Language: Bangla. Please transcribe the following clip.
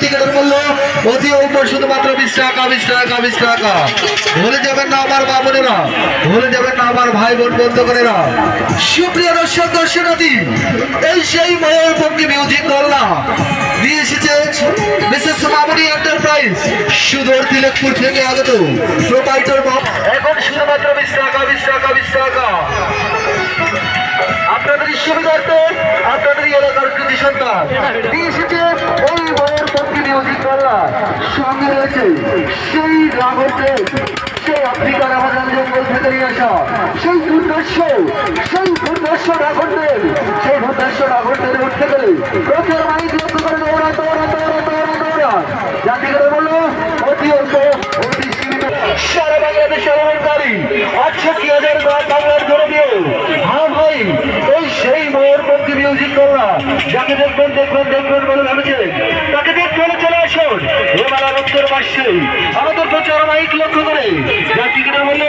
টিকিটের মূল্য অতি অল্প শুধুমাত্র বিশ টাকা বিশ টাকা বিশ টাকা। ভুলে যাবেন না আমার মা বোনেরা। ভুলে যাবেন না আমার ভাই বোন বন্ধুগণেরা। সুপ্রিয় দর্শক, দর্শনার্থী, এই সেই ময়ূরপঙ্খী মিউজিক দোল্লা নিয়ে এসেছে মিসেস মামনি এন্টারপ্রাইজ তিলকপুর থেকে আগত এখন শুধুমাত্র বিশ টাকা বিশ টাকা বিশ টাকা। আপনাদের সুবিধার্থে আপনাদের এলাকার কৃতি সন্তান এসেছে রয়েছে সেই ড্রাগনদের সেই আফ্রিকার আমাজন জঙ্গল থেকে নিয়ে আসা। সেই দুর্দর্শ সেই দুর্দর্শ ড্রাগনদের সেই দুর্দর্শ ড্রাগনদের উঠতে গেলে প্রচার মাইক লক্ষ্য করে দৌড়া দৌড়া দৌড়া দৌড়া দৌড়া জাতি করে বলল, অতি অল্প, অতি সীমিত। সারা বাংলাদেশে অবদানকারী আটষট্টি হাজার বাংলার ধরে দিয়ে হ্যাঁ ভাই এই সেই ময়ূরপঙ্খী মিউজিক করলা। যাকে দেখবেন দেখবেন দেখবেন বলে এবার উত্তর পাশে আমাদের প্রচার মাইক লক্ষ্য করে। যা টিকিটের মূল্য